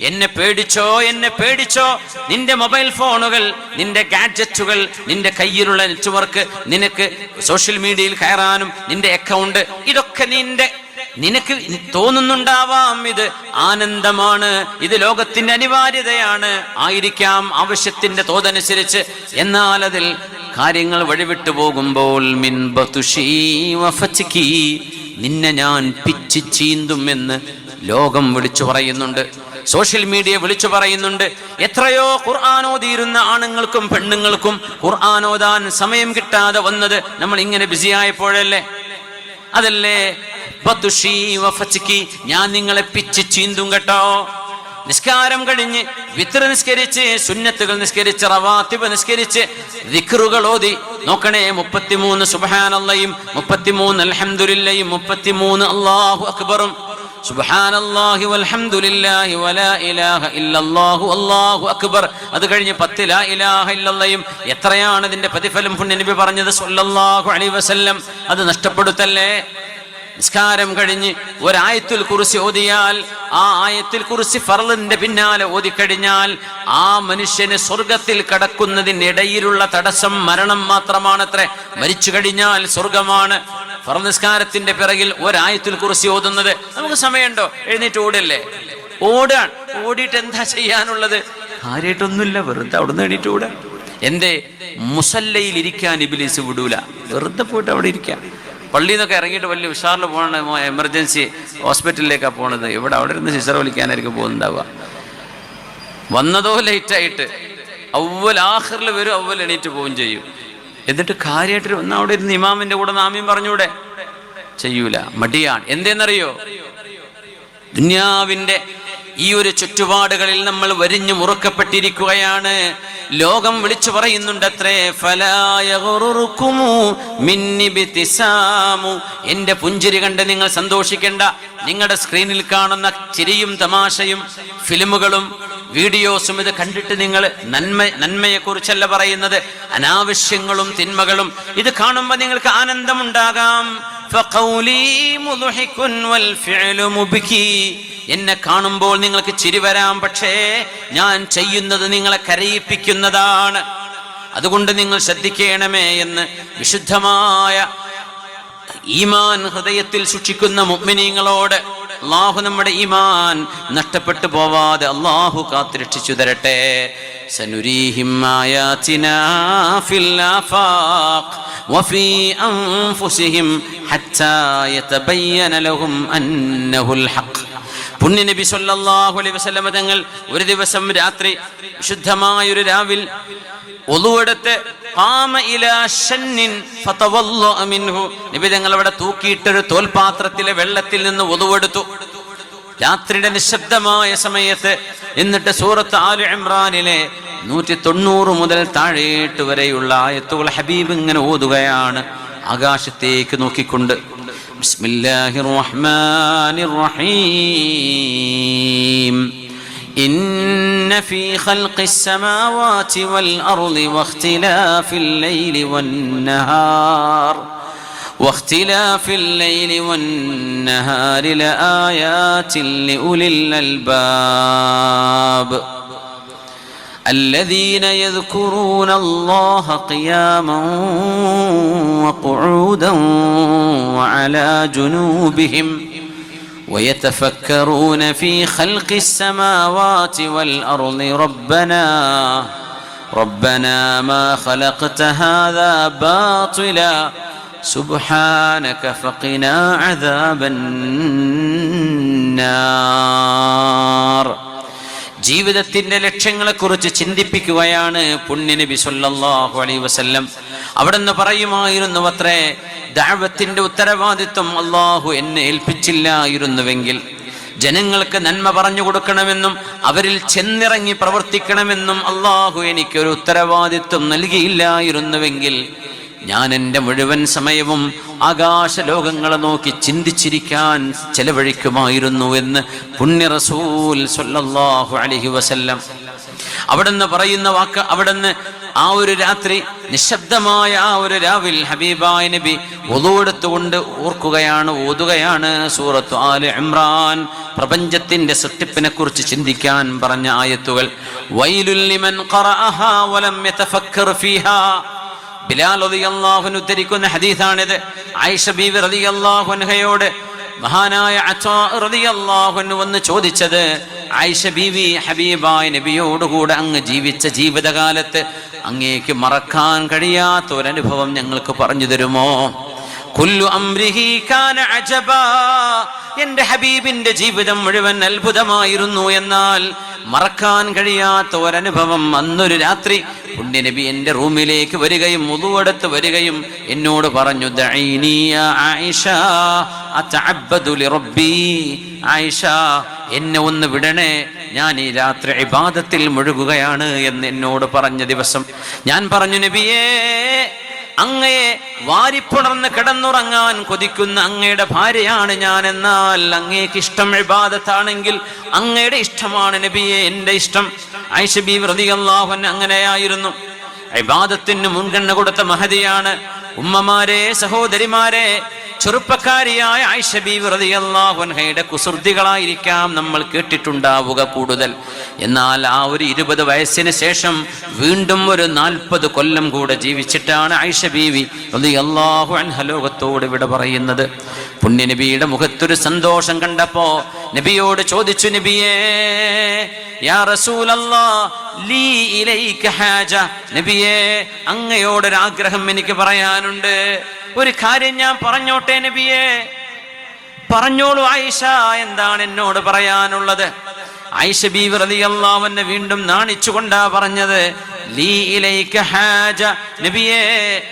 എന്നെ പേടിച്ചോ എന്നെ പേടിച്ചോ. നിന്റെ മൊബൈൽ ഫോണുകൾ നിന്റെ ഗാഡ്ജറ്റുകൾ നിന്റെ കയ്യിലുള്ള നെറ്റ്വർക്ക് നിനക്ക് സോഷ്യൽ മീഡിയയിൽ കയറാനും നിന്റെ അക്കൗണ്ട് ഇതൊക്കെ നിന്റെ. നിനക്ക് തോന്നുന്നുണ്ടാവാം ഇത് ആനന്ദമാണ് ഇത് ലോകത്തിന്റെ അനിവാര്യതയാണ്. ആയിരിക്കാം ആവശ്യത്തിന്റെ തോതനുസരിച്ച്. എന്നാൽ അതിൽ കാര്യങ്ങൾ വഴിവിട്ടു പോകുമ്പോൾ മിൻ ബതുഷീ വഫച്കി നിന്നെ ഞാൻ പിച്ച് ചീന്തുമെന്ന് ലോകം വിളിച്ചു പറയുന്നുണ്ട്. സോഷ്യൽ മീഡിയ വിളിച്ചു പറയുന്നുണ്ട്. എത്രയോ ഖുർആാനോതിയിരുന്ന ആണുങ്ങൾക്കും പെണ്ണുങ്ങൾക്കും ഖുർആാനോദാൻ സമയം കിട്ടാതെ വന്നത് നമ്മൾ ഇങ്ങനെ ബിസി ആയപ്പോഴല്ലേ? അതല്ലേ? ഞാൻ നിങ്ങളെ പിച്ച് ചീന്തും കേട്ടോ. നിസ്കാരം കഴിഞ്ഞ് വിത്ര നിസ്കരിച്ച് സുന്നത്തുകൾ നിസ്കരിച്ച് റവാത്തിബ് നിസ്കരിച്ച് ദിക്റുകൾ ഓതി. നോക്കണേ മുപ്പത്തിമൂന്ന് സുബഹാനല്ലയും മുപ്പത്തിമൂന്ന് അൽഹംദുലില്ലയും മുപ്പത്തിമൂന്ന് അള്ളാഹു അക്ബറും. സുബ്ഹാനല്ലാഹി വൽഹംദുലില്ലാഹി വലാ ഇലാഹ ഇല്ലല്ലാഹു അല്ലാഹു അക്ബർ. അത് കഴിഞ്ഞ് പത്ത് ലാ ഇലാഹ ഇല്ലല്ലയും. എത്രയാണ് ഇതിന്റെ പ്രതിഫലം? പുണ്യനബി പറഞ്ഞത് സല്ലല്ലാഹു അലൈഹി വസല്ലം. അത് നഷ്ടപ്പെടുത്തല്ലേ? നിസ്കാരം കഴിഞ്ഞ് ഒരായത്തിൽ കുറിച്ച് ഓതിയാൽ ആ ആയത്തിൽ കുറിച്ച് ഫറലിന്റെ പിന്നാലെ ഓതിക്കഴിഞ്ഞാൽ ആ മനുഷ്യന് സ്വർഗത്തിൽ കടക്കുന്നതിനിടയിലുള്ള തടസ്സം മരണം മാത്രമാണത്രേ. മരിച്ചു കഴിഞ്ഞാൽ സ്വർഗമാണ് ഫറൽ നിസ്കാരത്തിന്റെ പിറകിൽ ഒരായത്തിൽ കുറിച്ച് ഓതുന്നത്. നമുക്ക് സമയമുണ്ടോ? എഴുന്നേറ്റ് ഓടല്ലേ? ഓടാൻ. ഓടിയിട്ട് എന്താ ചെയ്യാനുള്ളത്? കാര്യമായിട്ടൊന്നുമില്ല വെറുതെ അവിടുന്ന് എണീറ്റ് ഓടാൻ എന്റെ മുസല്ലയിൽ ഇരിക്കാൻ ഇബിലീസ് വിടൂല. വെറുതെ പോയിട്ട് അവിടെ ഇരിക്കാം പള്ളിയിൽ നിന്നൊക്കെ ഇറങ്ങിയിട്ട് വലിയ ഉഷാറിൽ പോകണം എമർജൻസി ഹോസ്പിറ്റലിലേക്കാണ് പോണത്. ഇവിടെ അവിടെ ഇരുന്ന് സിസർ വിളിക്കാനായിരിക്കും പോകുന്നുണ്ടാവുക. വന്നതോ ലേറ്റായിട്ട് അവൽ ആഹറിൽ വരും അവൽ എണീറ്റ് പോവുകയും ചെയ്യും. എന്നിട്ട് കാര്യമായിട്ട് ഒന്ന് അവിടെ ഇരുന്ന് ഇമാമിന്റെ കൂടെ നാമ്യം പറഞ്ഞൂടെ? ചെയ്യൂല. മടിയാണ്. എന്തേന്നറിയോ? ദുന്യാവിന്റെ ഈ ഒരു ചുറ്റുപാടുകളിൽ നമ്മൾ വരിഞ്ഞു മുറുക്കപ്പെട്ടിരിക്കുകയാണ്. ലോകം വിളിച്ചു പറയുന്നുണ്ടത്രേ എന്റെ പുഞ്ചിരി കണ്ട് നിങ്ങൾ സന്തോഷിക്കേണ്ട. നിങ്ങളുടെ സ്ക്രീനിൽ കാണുന്ന ചിരിയും തമാശയും ഫിലിമുകളും വീഡിയോസും ഇത് കണ്ടിട്ട് നിങ്ങൾ നന്മ നന്മയെ കുറിച്ചല്ല പറയുന്നത്. അനാവശ്യങ്ങളും തിന്മകളും ഇത് കാണുമ്പോൾ നിങ്ങൾക്ക് ആനന്ദമുണ്ടാകാം. എന്നെ കാണുമ്പോൾ നിങ്ങൾക്ക് ചിരി വരാം. പക്ഷേ ഞാൻ ചെയ്യുന്നത് നിങ്ങളെ കരയിപ്പിക്കുന്നതാണ്. അതുകൊണ്ട് നിങ്ങൾ ശ്രദ്ധിക്കണമേ എന്ന് വിശുദ്ധമായ ഈമാൻ ഹൃദയത്തിൽ സൂക്ഷിക്കുന്ന മുഗ്മിനീങ്ങളോട് അള്ളാഹു നമ്മുടെ ഈമാൻ നഷ്ടപ്പെട്ടു പോവാതെ അള്ളാഹു കാത്തുരക്ഷിച്ചു തരട്ടെ സനുരീഹിം ആയാതിനാ ഫിൽ ആഫാഖ് وفي أنفسهم حتى يتبين لهم أنه الحق പുണ്യ നബി സല്ലല്ലാഹു അലൈഹി വസല്ലമ തങ്ങൾ ഒരു ദിവസം രാത്രി വിശുദ്ധമായ ഒരു രാവിൽ ഒളുവെടുത്ത് നബി തങ്ങൾ അവിടെ തൂക്കിയിട്ടൊരു തോൽപാത്രത്തിലെ വെള്ളത്തിൽ നിന്ന് ഒതുവെടുത്തു രാത്രിയുടെ നിശബ്ദമായ സമയത്ത് എന്നിട്ട് സൂറത്ത് ആലു ഇമ്രാനിലെ നൂറ്റി തൊണ്ണൂറ് മുതൽ താഴേട്ട് വരെയുള്ള ആയത്തുകൾ ഹബീബ് ഇങ്ങനെ ഓതുകയാണ് ആകാശത്തേക്ക് നോക്കിക്കൊണ്ട്. ബിസ്മില്ലാഹിർ റഹ്മാനിർ റഹീം. إن في خلق السماوات والأرض واختلاف الليل والنهار واختلاف الليل والنهار لآيات لأولي الألباب. الذين يذكرون الله قياما وقعودا وعلى جنوبهم ويتفكرون في خلق السماوات والأرض. ربنا ربنا ما خلقت هذا باطلا. سبحانك فقنا عذاب النار. ജീവിതത്തിന്റെ ലക്ഷ്യങ്ങളെക്കുറിച്ച് ചിന്തിപ്പിക്കുകയാണ് പുണ്യനബി സല്ലല്ലാഹു അലൈഹി വസല്ലം. അവിടുന്ന് പറയുമായിരുന്നു അത്രേ ദാവത്തിന്റെ ഉത്തരവാദിത്വം അള്ളാഹു എന്നെ ഏൽപ്പിച്ചില്ലായിരുന്നുവെങ്കിൽ ജനങ്ങൾക്ക് നന്മ പറഞ്ഞു കൊടുക്കണമെന്നും അവരിൽ ചെന്നിറങ്ങി പ്രവർത്തിക്കണമെന്നും അള്ളാഹു എനിക്കൊരു ഉത്തരവാദിത്വം നൽകിയില്ലായിരുന്നുവെങ്കിൽ ഞാൻ എന്റെ മുഴുവൻ സമയവും ആകാശലോകങ്ങളെ നോക്കി ചിന്തിച്ചിരിക്കാൻ ചെലവഴിക്കുമായിരുന്നു എന്ന് പുണ്യ റസൂൽ സൊല്ലാഹു അലൈഹി വസല്ലം അവിടുന്ന് പറയുന്ന വാക്ക് അവിടുന്ന് ആ ഒരു രാത്രി നിശബ്ദമായ ആ ഒരു രാവിൽ ഹബീബായ നബി ഒതുവെടുത്തുകൊണ്ട് ഓർക്കുകയാണ് ഓതുകയാണ് സൂറത്ത് ആൽ ഇമ്രാൻ. പ്രപഞ്ചത്തിന്റെ സൃഷ്ടിപ്പിനെ കുറിച്ച് ചിന്തിക്കാൻ പറഞ്ഞ ആയത്തുകൾ വൈലുൽ ബിലാൽ റളിയല്ലാഹു ഉദ്ധരിക്കുന്ന ഹദീസാണിത്. ആയിഷ ബീവി റളിയല്ലാഹു അൻഹയോട് മഹാനായ അച്ഛാ റളിയല്ലാഹു അൻഹു വന്ന് ചോദിച്ചത് ആയിഷ ബീവി ഹബീബായ നബിയോടുകൂടെ അങ്ങ് ജീവിച്ച ജീവിതകാലത്ത് അങ്ങേക്ക് മറക്കാൻ കഴിയാത്ത ഒരനുഭവം ഞങ്ങൾക്ക് പറഞ്ഞു തരുമോ? കുല്ലു അംരിഹി കാന അജബ. എന്റെ ഹബീബിന്റെ ജീവിതം മുഴുവൻ അത്ഭുതമായിരുന്നു എന്നാൽ മറക്കാൻ കഴിയാത്ത ഒരനുഭവം അന്നൊരു രാത്രി പുണ്യനബി എന്റെ റൂമിലേക്ക് വരികയും മുതുവെടുത്ത് വരികയും എന്നോട് പറഞ്ഞു. ആയിഷ എന്നെ ഒന്ന് വിടണേ ഞാൻ ഈ രാത്രി ഇബാദത്തിൽ മുഴുകുകയാണ് എന്ന് എന്നോട് പറഞ്ഞ ദിവസം ഞാൻ പറഞ്ഞു നബിയേ അങ്ങയെ വാരിപ്പുണർന്ന് കിടന്നുറങ്ങാൻ കൊതിക്കുന്ന അങ്ങയുടെ ഭാര്യയാണ് ഞാൻ എന്നാൽ അങ്ങേക്ക് ഇഷ്ടം ഇബാദത്താണെങ്കിൽ അങ്ങയുടെ ഇഷ്ടമാണ് നബിയെ എന്റെ ഇഷ്ടം. ഐഷബി വ്രതിയല്ലാഹൻ അങ്ങനെയായിരുന്നു. എബാദത്തിന് മുൻഗണന കൊടുത്ത മഹതിയാണ് ഉമ്മമാരെ സഹോദരിമാരെ ചെറുപ്പക്കാരിയായ ഐഷബി വ്രതിയല്ലാഹുൻഹയുടെ കുസൃതികളായിരിക്കാം നമ്മൾ കേട്ടിട്ടുണ്ടാവുക കൂടുതൽ. എന്നാൽ ആ ഒരു ഇരുപത് വയസ്സിന് ശേഷം വീണ്ടും ഒരു നാൽപ്പത് കൊല്ലം കൂടെ ജീവിച്ചിട്ടാണ് ആയിഷ ബീവി അള്ളാഹു അൻഹ ലോകത്തോട് ഇവിടെ പറയുന്നത്. പുണ്യനബിയുടെ മുഖത്തൊരു സന്തോഷം കണ്ടപ്പോ നബിയോട് ചോദിച്ചു നബിയേ യാ റസൂലല്ലാ ഇലൈക ഹാജ. നബിയേ അങ്ങയോടൊരാഗ്രഹം എനിക്ക് പറയാനുണ്ട്. ഒരു കാര്യം ഞാൻ പറഞ്ഞോട്ടെ നബിയേ? പറഞ്ഞോളൂ ആയിഷ എന്താണ് എന്നോട് പറയാനുള്ളത്? ആയിഷ ബി ബീവി അള്ളാവനെ വീണ്ടും നാണിച്ചുകൊണ്ടാ പറഞ്ഞത് ഹാജ. നബിയേ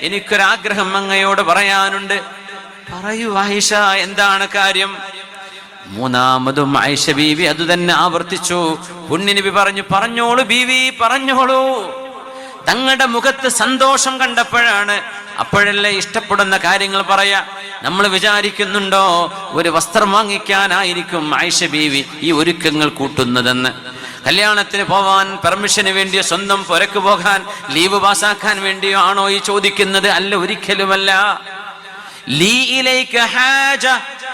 എനിക്കൊരാഗ്രഹം അങ്ങയോട് പറയാനുണ്ട്. പറയൂ ആയിഷ എന്താണ് കാര്യം? മൂന്നാമതും ആയിഷ ബീവി അത് തന്നെ ആവർത്തിച്ചു. പുണ്യനബി പറഞ്ഞു പറഞ്ഞോളൂ ബീവി പറഞ്ഞോളൂ. തങ്ങളുടെ മുഖത്ത് സന്തോഷം കണ്ടപ്പോഴാണ് അപ്പോഴല്ലേ ഇഷ്ടപ്പെടുന്ന കാര്യങ്ങൾ പറയാ? നമ്മൾ വിചാരിക്കുന്നുണ്ടോ ഒരു വസ്ത്രം വാങ്ങിക്കാനായിരിക്കും ആയിഷ ബീവി ഈ ഒരുക്കങ്ങൾ കൂട്ടുന്നതെന്ന്. കല്യാണത്തിന് പോവാൻ പെർമിഷന് വേണ്ടിയോ സ്വന്തം പുരക്ക് പോകാൻ ലീവ് പാസ്സാക്കാൻ വേണ്ടിയോ ആണോ ഈ ചോദിക്കുന്നത്? അല്ല ഒരിക്കലുമല്ല. ലീയിലേക്ക് ഹാജ.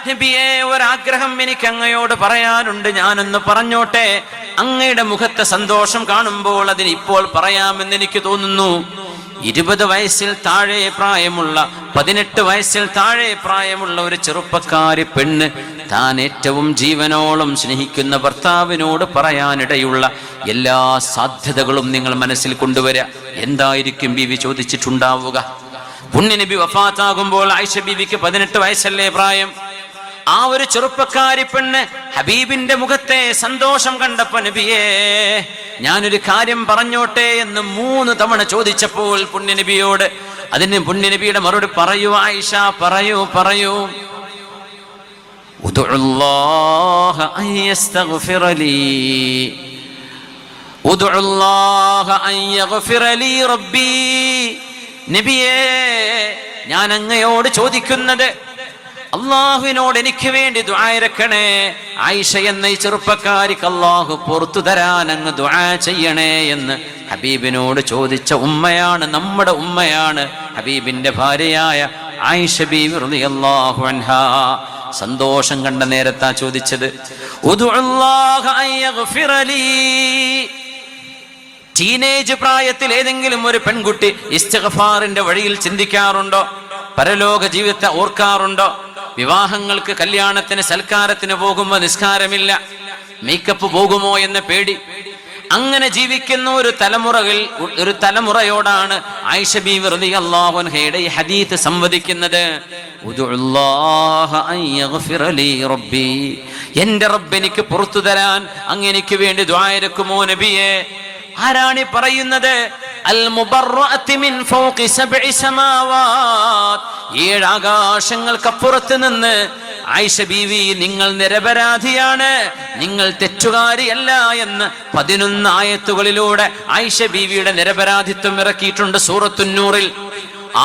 നബിയെ ഒരാഗ്രഹം എനിക്ക് അങ്ങയോട് പറയാനുണ്ട്. ഞാനൊന്ന് പറഞ്ഞോട്ടെ. അങ്ങയുടെ മുഖത്തെ സന്തോഷം കാണുമ്പോൾ അതിന് ഇപ്പോൾ പറയാമെന്ന് എനിക്ക് തോന്നുന്നു. ഇരുപത് വയസ്സിൽ താഴെ പ്രായമുള്ള പതിനെട്ട് വയസ്സിൽ താഴെ പ്രായമുള്ള ഒരു ചെറുപ്പക്കാരി പെണ്ണ് താൻ ഏറ്റവും ജീവനോളം സ്നേഹിക്കുന്ന ഭർത്താവിനോട് പറയാനിടയുള്ള എല്ലാ സാധ്യതകളും നിങ്ങൾ മനസ്സിൽ കൊണ്ടുവരിക എന്തായിരിക്കും ബിവി ചോദിച്ചിട്ടുണ്ടാവുക? പുണ്യനബി വഫാത്താകുമ്പോൾ ആയിഷ ബിവിക്ക് പതിനെട്ട് വയസ്സല്ലേ പ്രായം? ആ ഒരു ചെറുപ്പക്കാരി പെണ്ണ് ഹബീബിന്റെ മുഖത്തെ സന്തോഷം കണ്ടപ്പോ നബിയേ ഞാനൊരു കാര്യം പറഞ്ഞോട്ടെ എന്ന് മൂന്ന് തവണ ചോദിച്ചപ്പോൾ പുണ്യനബിയോട് അതിന് പുണ്യനബിയുടെ മറുപടി പറയൂ ആയിഷ പറയൂ പറയൂ. നബിയേ ഞാൻ അങ്ങയോട് ചോദിക്കുന്നത് അള്ളാഹുവിനോട് എനിക്ക് വേണ്ടി ദ്വായരക്കണേ ആയിഷ എന്ന ഈ ചെറുപ്പക്കാരിക്ക് അള്ളാഹു പുറത്തു തരാൻ അങ്ങ് ദുആ ചെയ്യണേ എന്ന് ഹബീബിനോട് ചോദിച്ച ഉമ്മയാണ് നമ്മുടെ ഉമ്മയാണ് ഹബീബിന്റെ ഭാര്യയായ ആയിഷ ബീവി റളിയല്ലാഹു അൻഹാ. സന്തോഷം കണ്ട നേരത്താ ചോദിച്ചത് ടീനേജ് പ്രായത്തിൽ ഏതെങ്കിലും ഒരു പെൺകുട്ടി ഇസ്തഗഫാറിന്റെ വഴിയിൽ ചിന്തിക്കാറുണ്ടോ? പരലോക ജീവിതത്തെ ഓർക്കാറുണ്ടോ? വിവാഹങ്ങൾക്ക് കല്യാണത്തിന് സൽക്കാരത്തിന് പോകുമ്പോ നിസ്കാരമില്ല. മേക്കപ്പ് പോകുമോ എന്ന പേടി. അങ്ങനെ ജീവിക്കുന്ന ഒരു തലമുറകൾ ഒരു തലമുറയോടാണ് ആയിഷ ബി വെറുതെ അള്ളാഹുൻഹയുടെ ഈ ഹദീത്ത് സംവദിക്കുന്നത്. എന്റെ റബ്ബ്. എനിക്ക് പുറത്തു തരാൻ അങ്ങ് എനിക്ക് വേണ്ടി ദ്വായരക്കുമോ നബിയെ? ആരാണ് പറയുന്നത്? അൽ മുബർറഅത്തി മിൻ ഫൗഖി സബ്ഇ സമാവാത് ഏഴ് ആകാശങ്ങൾക്കപ്പുറത്ത് നിന്ന് ആയിഷ ബീവി നിങ്ങൾ നിരപരാധിയാണ് നിങ്ങൾ തെറ്റുകാരിയല്ല എന്ന് പതിനൊന്ന് ആയത്തുകളിലൂടെ ആയിഷ ബീവിയുടെ നിരപരാധിത്വം ഇറക്കിയിട്ടുണ്ട് സൂറത്തുന്നൂറിൽ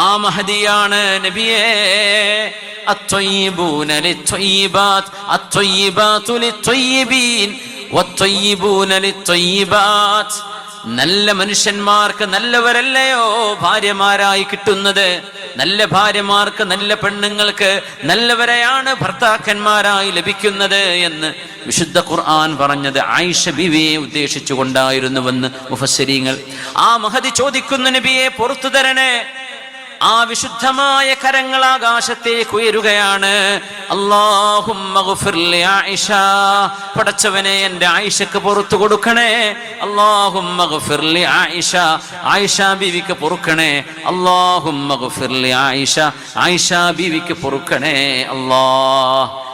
ആ മഹദിയാണ് നബിയേ الطيبون للطيبات الطيبات للطيبين والطيبون للطيبات നല്ല മനുഷ്യന്മാർക്ക് നല്ലവരല്ലയോ ഭാര്യമാരായി കിട്ടുന്നത്? നല്ല ഭാര്യമാർക്ക് നല്ല പെണ്ണുങ്ങൾക്ക് നല്ലവരെയാണ് ഭർത്താക്കന്മാരായി ലഭിക്കുന്നത് എന്ന് വിശുദ്ധ ഖുർആൻ പറഞ്ഞത് ആയിഷ ബിവിയെ ഉദ്ദേശിച്ചുകൊണ്ടായിരുന്നുവെന്ന് മുഫസരീങ്ങൾ ആ മഹതി ചോദിക്കുന്ന നബിയെ പുറത്തു തരണേ. ആ വിശുദ്ധമായ കരങ്ങൾ ആകാശത്തേക്ക് ഉയരുകയാണ്. പടച്ചവനെ എന്റെ ആയിഷക്ക് പുറത്തു കൊടുക്കണേ. ലി ആയിഷ. ആയിഷ ബീവിക്ക് പൊറുക്കണേ. ലി ആയിഷ. ആയിഷ ബീവിക്ക് പൊറുക്കണേ. അല്ലാഹ്.